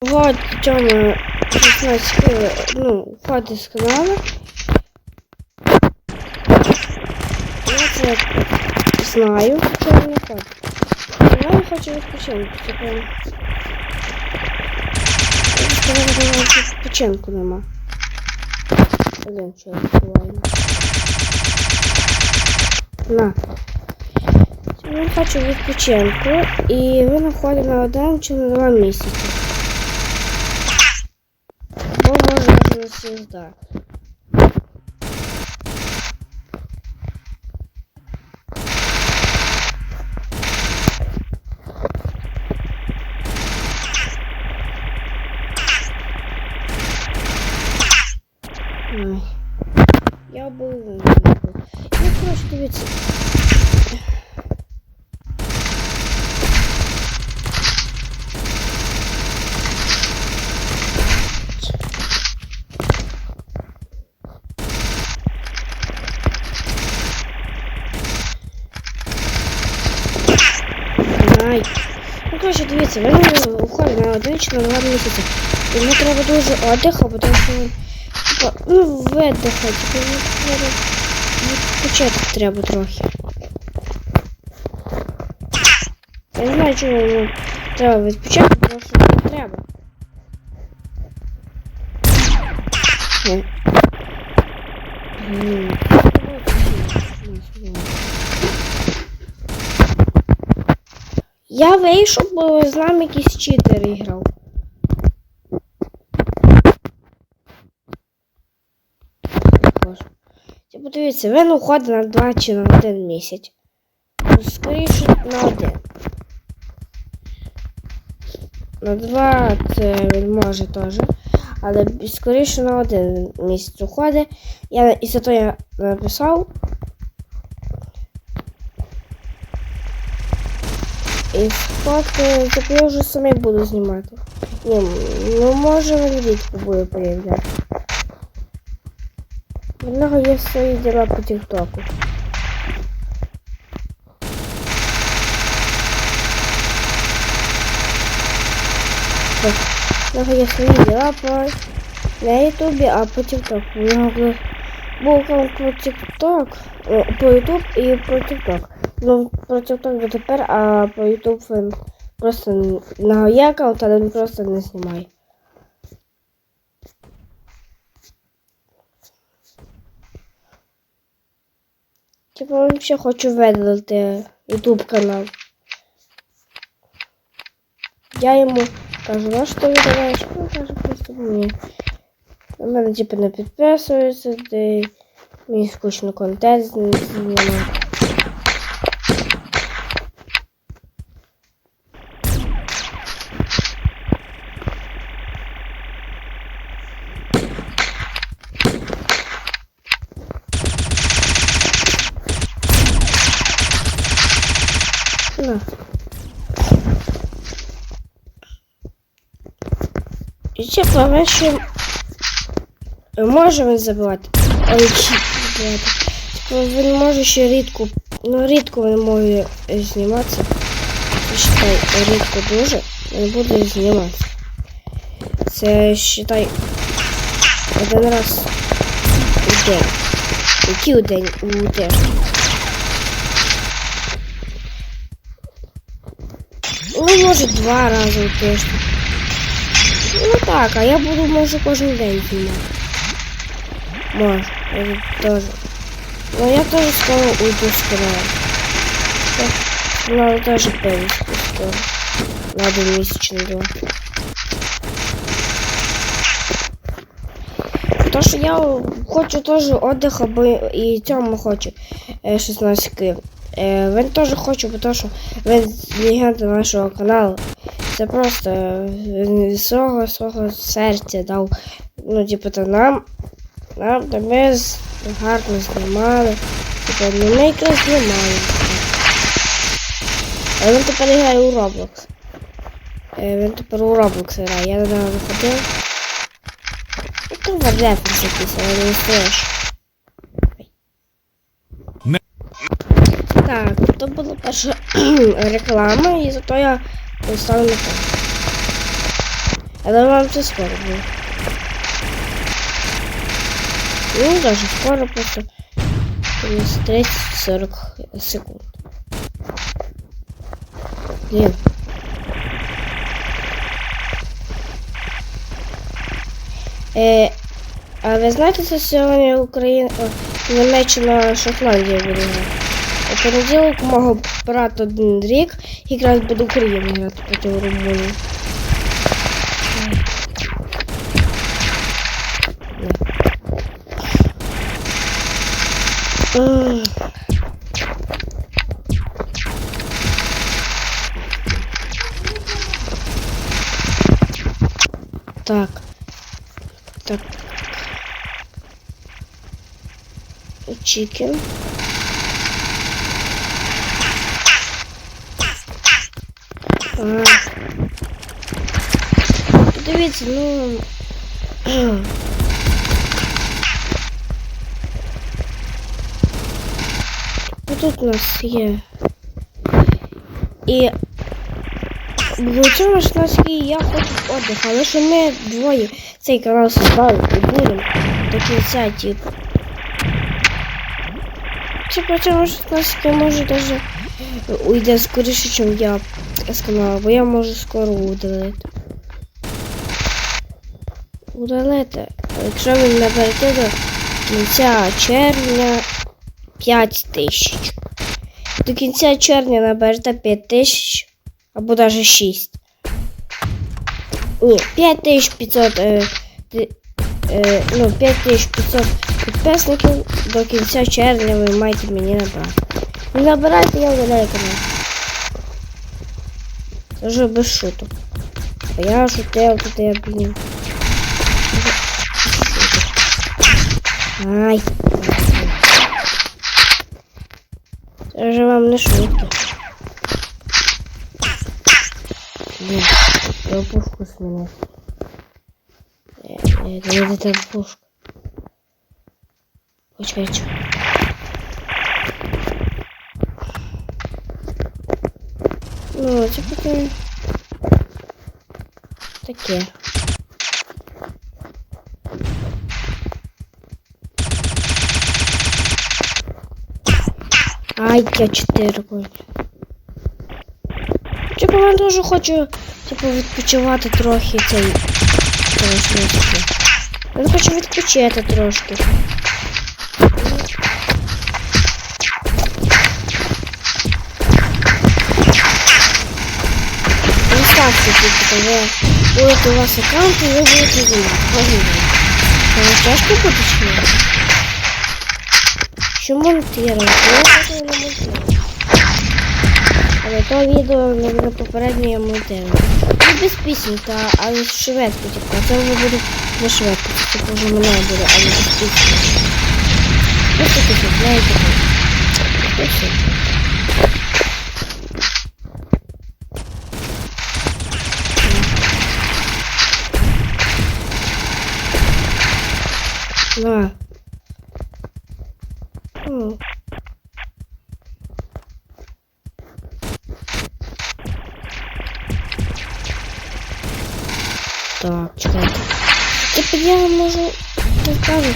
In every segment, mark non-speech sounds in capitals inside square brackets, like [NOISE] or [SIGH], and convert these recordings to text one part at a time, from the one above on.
Вот Тёма 16 ну, входить з каналу. Я це знаю, що він не ходить. Вона хоче відпочинку, типу. Я що вона відпочинку нема. Один чоловік буває. На. Він хоче відпочинку і він ходить на один чи на два місяці. Бо може навіть не звізда. Ой. Я був. Я коротше дивіться. Ай. Ну, коротше, дивіться, він уходить на один чи на два місяці. Йому треба дуже отдиха, тому що типа, ну, видихати, типу, відпочити треба трохи. Я не знаю, чому йому треба відпочити, тому що не треба. Ні. М. Я вийшов, бо з нами якийсь читер грав. Боже. Типу, дивіться, він уходить на два чи на один місяць. Скоріше на один. На два це він може теж. Але скоріше на один місяць уходить. Я і за то я написав. І фотки типу, я вже самі буду знімати. Ні, ну може він рідко буде переглядати. У нього є свої діла по тіктоку. Так, У нього є свої діла по не ютубі, а по тіктоку. У нього був- був аккаунт по тікток, о, по ютуб і по тікток. Ну, про тікток до тепер, а по ютуб він просто на є аккаунт, але він просто не знімає. Типу, він ще хоче видалити ютуб канал. Я йому кажу, на що ти видаляєш? Він каже, просто ні. На мене типу не підписується, де мені скучно контент знімати. На. І ще пливе, що може він забивати. Ой, чи забивати. Типу, він може ще рідко, ну рідко він може зніматися. Считай, рідко дуже, він буде зніматися. Це считай один раз у день. Який у день у тиждень. Ну, може, два рази у тиждень. Ну так, а я буду, може, кожен день знімати. Може, теж. Ну я теж скоро уйду з каналу. Так, Надо теж перевести скоро. На один місяць на два. То, що я хочу отдиха, бо і цьому хочу е, 16 Київ. Е, Він теж хоче, бо то, що він легенда нашого каналу. Це просто е, він від свого свого серця дав. Ну, типу, то нам, нам та ми гарно знімали. Типу, ну ми якраз знімали. А він тепер грає у Roblox. Е, Він тепер у Roblox грає. Я недавно виходив. Ну, то варіант якийсь, але не стоїш. Не- Так, то була перша [CLEARS THROAT] реклама, і зато я поставив на те. Але вам це скоро буде. Ну, даже скоро просто через 30-40 секунд. Блин. Е, а ви знаєте, що сьогодні Україна, Німеччина Шотландія буде грати? У понеділок у мого брата один рік якраз буде Україна грати проти Румунії. Ugh. Так. Так. Чикен. Дивіться, ну. Ну, Тут у нас є. І в цьому ж у нас є я хочу отдих, але що ми двоє цей канал создали і будемо до кінця, типу. Чи ж у нас може даже уйде скоріше, ніж я з каналу, бо я можу скоро удалити. Удалити. Якщо ви наберете до кінця червня 5 тисяч. До кінця червня наберете 5 тисяч або навіть 6. Ні, 5500 е, е, ну, 5500 підписників до кінця червня ви маєте мені набрати. Не набирайте, я удаляю канал. Вже без шуток. А я шутив, тут я, блін. Ай. Це вже вам не шутки. Блін, я пушку сменил. Это это пушка. Почекайте. Ну, типа таке. Таке. Ай, я 4 коні. Типу, я дуже хочу, типу, відпочивати трохи цей. Трошки. Я хочу відпочити трошки. Ставте, типу, коли у вас аккаунти, ви будете знати. Погибли. Буде чи ні? Що монтувати? Я не монтую. Але то відео не буде я монтирую. Не без пісень, та, але з швидко, типу. Це вже буде не швидко. Типу, вже мене буде, але без пісень. Ось таке, що знаєте. Ось На. М. Так, чекайте. Типа я можу поставити.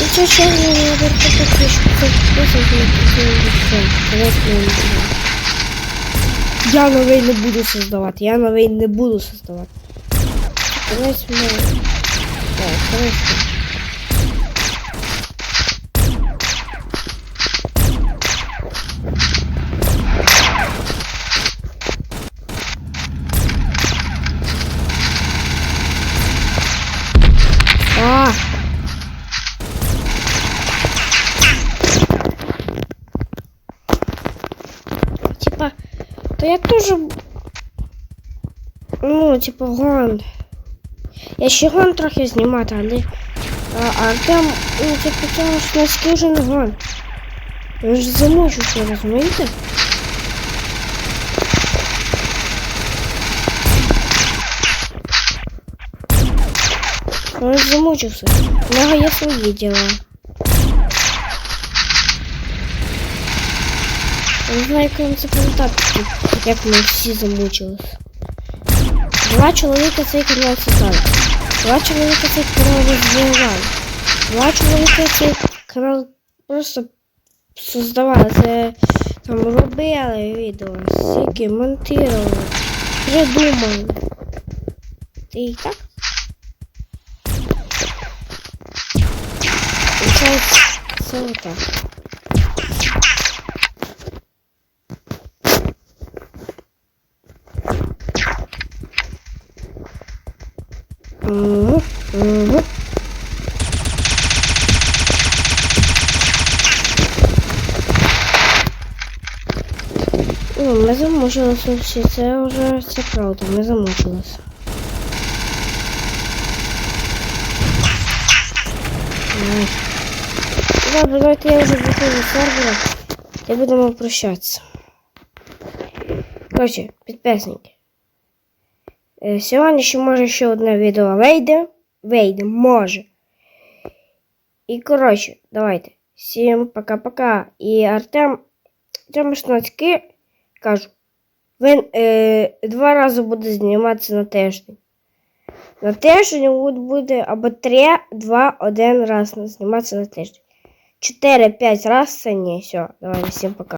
І це ще не вертати фішку. Це просто Я новий не буду создавати. Я новий не буду создавати. Давайте ми... Так, давайте. А! Типа, то я тоже... Ну, типа, гон. Я ще гон трохи знімати, але... А, Артем, ну, типу, тому що носки вже не гон. Він ж замучився, розумієте? Он замучился. У него є свої діла. Я не знаю, як вам це пам'ятати, як ми замучились. Два чоловіка цей канал создали. Два чоловіка цей канал розвивали. Два чоловіка цей канал просто создавали. Це там робили відео, стільки монтували, придумали. Ти і так? Це отак. Угу, угу. Ну, ми замучилися всі, це вже це правда, ми замучилися. Ай. Добре, давайте я вже виходжу з сервера і будемо прощатися. Коротше, підписники. Е, Сьогодні ще може ще одне відео вийде. Вийде, може. І коротше, давайте. Всім пока-пока. І Артем Артем Шнацький кажу. Він е, два рази буде зніматися на тиждень. На тиждень буде- або 3, 2, 1 раз зніматися на тиждень. 4-5 раз сильнее. Все, давай, всем пока.